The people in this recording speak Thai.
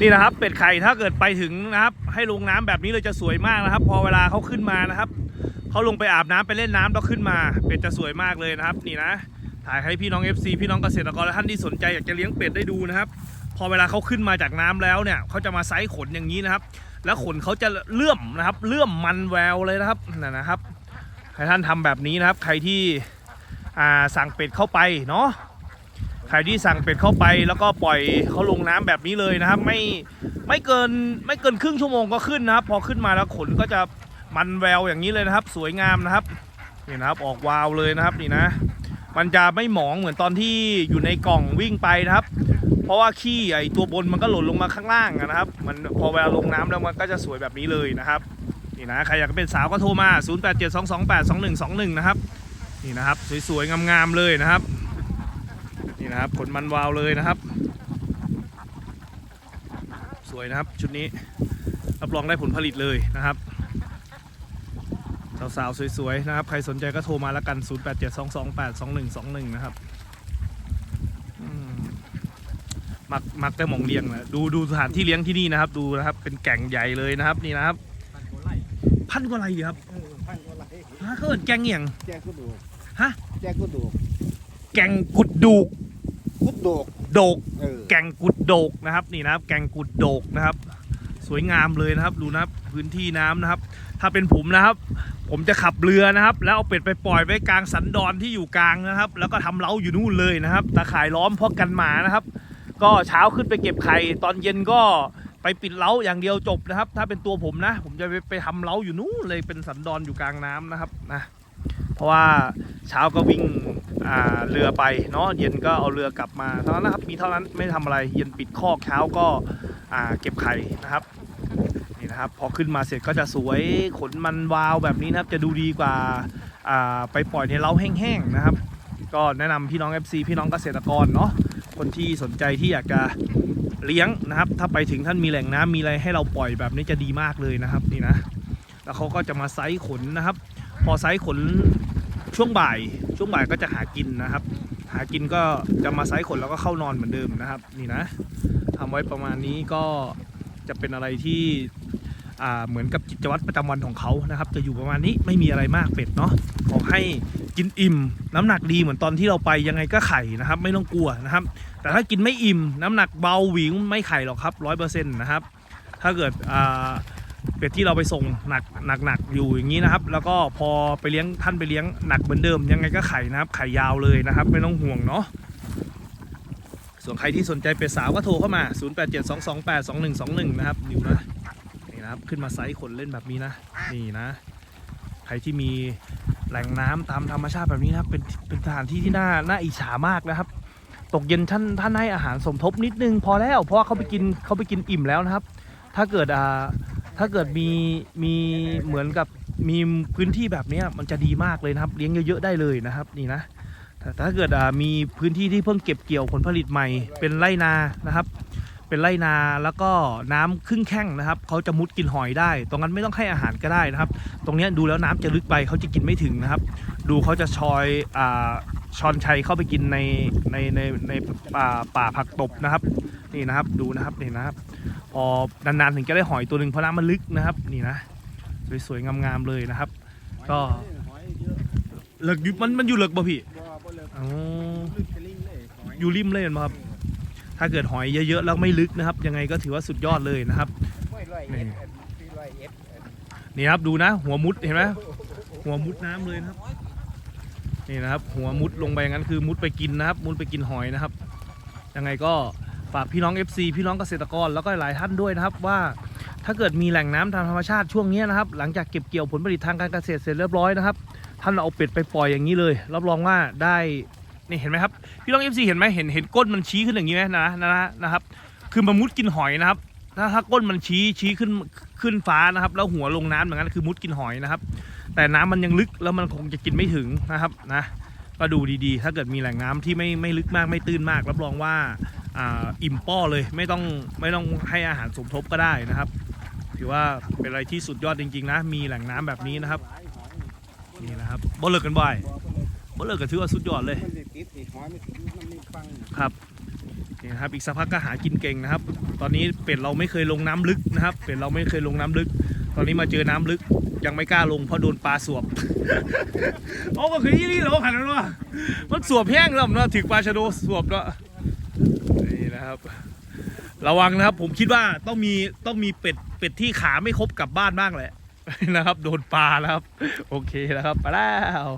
นี่นะครับเป็ดไข่ถ้าเกิดไปถึงนะครับ ให้ลงน้ำแบบนี้เลยจะสวยมากนะครับ พอเวลาเขาขึ้นมานะครับเขาลงไปอาบน้ำไปเล่นน้ำแล้วขึ้นมา เป็ดจะสวยมากเลยนะครับ นี่นะ ถ่ายให้พี่น้อง FC พี่น้องเกษตรกรและท่านที่สนใจอยากจะเลี้ยงเป็ดได้ดูนะครับ พอเวลาเขาขึ้นมาจากน้ำแล้วเนี่ยเขาจะมาไซส์ขนอย่างนี้นะครับ แล้วขนเขาจะเลื่อมนะครับ เลื่อมมันแววเลยนะครับนั่นนะครับให้ท่านทำแบบนี้นะครับ ใครที่สั่งเป็ดเข้าไปเนาะ ใครที่สั่งเป็ดเข้าไปแล้วก็ปล่อยเขาลงน้ำแบบนี้เลยนะครับ ไม่ไม่เกินไม่เกินครึ่งชั่วโมงก็ขึ้นนะครับ พอขึ้นมาแล้วขนก็จะมันแววอย่างนี้เลยนะครับ สวยงามนะครับนี่นะครับออกวาวเลยนะครับนี่นะ มันจะไม่หมองเหมือนตอนที่อยู่ในกล่องวิ่งไปนะครับ เพราะว่าขี้ไอตัวบนมันก็หล่นลงมาข้างล่างนะครับ มันพอเวลาลงน้ำแล้วมันก็จะสวยแบบนี้เลยนะครับนี่นะใครอยากเป็นสาวก็โทรมา 0872282121 นะครับนี่นะครับ สวยๆงามๆเลยนะครับ นี่นะครับขนมันวาวเลยนะครับ สวยนะครับชุดนี้รับรองได้ผลผลิตเลยนะครับสาวๆสวยๆนะครับ ใครสนใจก็โทรมาแล้วกัน 0872282121 นะครับอืมมักมักแต่หมองเลี้ยงนะดูดูสถานที่เลี้ยงที่นี่นะครับ ดูนะครับ เป็นแก่งใหญ่เลยนะครับ นี่นะครับ พันกว่าไรดีครับเออพันกว่าไรฮะเขาเอินแกงเหี่ยงแจกกุดูกฮะแจกกุดูกแกงกุดดู กกุดโดกโดก เออแกงกุดโดกนะครับ นี่นะครับ แกงกุดโดกนะครับ สวยงามเลยนะครับ ดูนะครับพื้นที่น้ำนะครับ ถ้าเป็นผมนะครับ ผมจะขับเรือนะครับ แล้วเอาเป็ดไปปล่อยไว้กลางสันดอนที่อยู่กลางนะครับ แล้วก็ทำเล้าอยู่นู่นเลยนะครับตาข่ายล้อมเพราะกันหมานะครับ ก็เช้าขึ้นไปเก็บไข่ตอนเย็นก็ไปปิดเล้าอย่างเดียวจบนะครับ ถ้าเป็นตัวผมนะ ผมจะไปไปทำเล้าอยู่นู่นเลยเป็นสันดอนอยู่กลางน้ำนะครับนะเพราะว่าเช้าก็วิ่งอ่า เรือไปเนาะเย็นก็เอาเรือกลับมาเท่านั้นนะครับมีเท่านั้นไม่ทำอะไรเย็นปิดคอกเช้าก็เก็บไข่นะครับนี่นะครับพอขึ้นมาเสร็จก็จะสวยขนมันวาวแบบนี้นะครับจะดูดีกว่าไปปล่อยในเล้าแห้งๆนะครับ ก็แนะนำพี่น้อง FC พี่น้องเกษตรกรเนาะคนที่สนใจที่อยากจะเลี้ยงนะครับ ถ้าไปถึงท่านมีแหล่งน้ำมีอะไรให้เราปล่อยแบบนี้จะดีมากเลยนะครับนี่นะแล้วเขาก็จะมาไซส์ขนนะครับ พอไซส์ขน ช่วงบ่ายช่วงบ่ายก็จะหากินนะครับ หากินก็จะมาไซส์ขนแล้วก็เข้านอนเหมือนเดิมนะครับ นี่นะทำไว้ประมาณนี้ก็จะเป็นอะไรที่อ่าเหมือนกับกิจวัตรประจำวันของเขานะครับ จะอยู่ประมาณนี้ไม่มีอะไรมากเป็ดเนาะขอให้กินอิ่ม น้ำหนักดีเหมือนตอนที่เราไปยังไงก็ไข่นะครับ ไม่ต้องกลัวนะครับ แต่ถ้ากินไม่อิ่ม น้ำหนักเบาหวิงไม่ไข่หรอกครับร้อยเปอร์เซ็นต์นะครับ ถ้าเกิดอ่า เป็ดที่เราไปส่งหนักหนักหนักอยู่อย่างนี้นะครับ แล้วก็พอไปเลี้ยงท่านไปเลี้ยงหนักเหมือนเดิม ยังไงก็ไข่นะครับ ไข่ยาวเลยนะครับ ไม่ต้องห่วงเนาะส่วนใครที่สนใจเป็ดสาวก็โทรเข้ามา 0872282121 นะครับนิวนะนี่นะครับขึ้นมาไซส์ขนเล่นแบบนี้นะ นี่นะ ใครที่มีแหล่งน้ำตามธรรมชาติแบบนี้นะครับ เป็นเป็นสถานที่ที่น่าน่าอิจฉามากนะครับ ตกเย็นท่านท่านให้อาหารสมทบนิดนึงพอแล้วเพราะว่าเขาไปกินเขาไปกินอิ่มแล้วนะครับ ถ้าเกิดอ่า ถ้าเกิดมีมีเหมือนกับมีพื้นที่แบบนี้มันจะดีมากเลยนะครับ เลี้ยงเยอะๆได้เลยนะครับนี่นะแต่ถ้าเกิดมีพื้นที่ที่เพิ่งเก็บเกี่ยวผลผลิตใหม่ เป็นไรนานะครับ เป็นไรนาแล้วก็น้ำครึ่งแข้งนะครับเขาจะมุดกินหอยได้ ตรงนั้นไม่ต้องให้อาหารก็ได้นะครับ ตรงนี้ดูแล้วน้ำจะลึกไปเขาจะกินไม่ถึงนะครับ ดูเขาจะชอยอ่าชอนชัยเข้าไปกินในในในในป่าป่าผักตบนะครับ นี่นะครับดูนะครับนี่นะครับ พอนานๆถึงจะได้หอยตัวหนึ่งเพราะน้ำมันลึกนะครับ นี่นะสวยๆงามๆเลยนะครับ ก็หอยเยอะเลิกมันมันอยู่เลิกบ่พี่อ๋ออยู่ริมเลยเห็นไหมครับ ถ้าเกิดหอยเยอะๆแล้วไม่ลึกนะครับ ยังไงก็ถือว่าสุดยอดเลยนะครับนี่นี่ครับดูนะ หัวมุดเห็นไหมหัวมุดน้ำเลยนะครับ นี่นะครับ หัวมุดลงไปอย่างนั้นคือมุดไปกินนะครับ มุดไปกินหอยนะครับ ยังไงก็ ฝากพี่น้อง FC พี่น้องเกษตรกรแล้วก็หลายท่านด้วยนะครับว่าถ้าเกิดมีแหล่งน้ำทางธรรมชาติช่วงนี้นะครับ หลังจากเก็บเกี่ยวผลผลิตทางการเกษตรเสร็จเรียบร้อยนะครับ ท่านเอาเป็ดไปปล่อยอย่างนี้เลย รับรองว่าได้นี่เห็นไหมครับ พี่น้อง FC เห็นไหมเห็นเห็นก้นมันชี้ขึ้นอย่างนี้ไหมนะนะนะนะครับ คือมามุดกินหอยนะครับ ถ้าถ้าก้นมันชี้ชี้ขึ้นขึ้นฟ้านะครับ แล้วหัวลงน้ำอย่างนั้นคือมุดกินหอยนะครับ แต่น้ำมันยังลึกแล้วมันคงจะกินไม่ถึงนะครับนะก็ดูดีๆ ถ้าเกิดมีแหล่งน้ำที่ไม่ไม่ลึกมากไม่ตื้นมาก รับรองว่า อิ่มป้อเลยไม่ต้องไม่ต้องให้อาหารสมทบก็ได้นะครับ ถือว่าเป็นอะไรที่สุดยอดจริง ๆ นะ มีแหล่งน้ำแบบนี้นะครับนี่นะครับบ่เลิกกันบ่อยบ่เลิกกกันถือว่าสุดยอดเลยครับนี่นะครับอีกสักพักก็หากินเก่งนะครับ ตอนนี้เป็ดเราไม่เคยลงน้ำลึกนะครับ เป็ดเราไม่เคยลงน้ำลึก ตอนนี้มาเจอน้ำลึกยังไม่กล้าลงเพราะโดนปลาสวบโอ้ก็คือยี่นี่เราขันแล้วว่ามันสวบแห้งแล้วเนาะถึงปลาชะโดสวบเนาะ นะครับ ระวังนะครับ ผมคิดว่าต้องมีต้องมีเป็ดเป็ดที่ขาไม่ครบกลับบ้านบ้างแหละนะครับ โดนปลาแล้วครับ โอเคแล้วครับ ไปแล้ว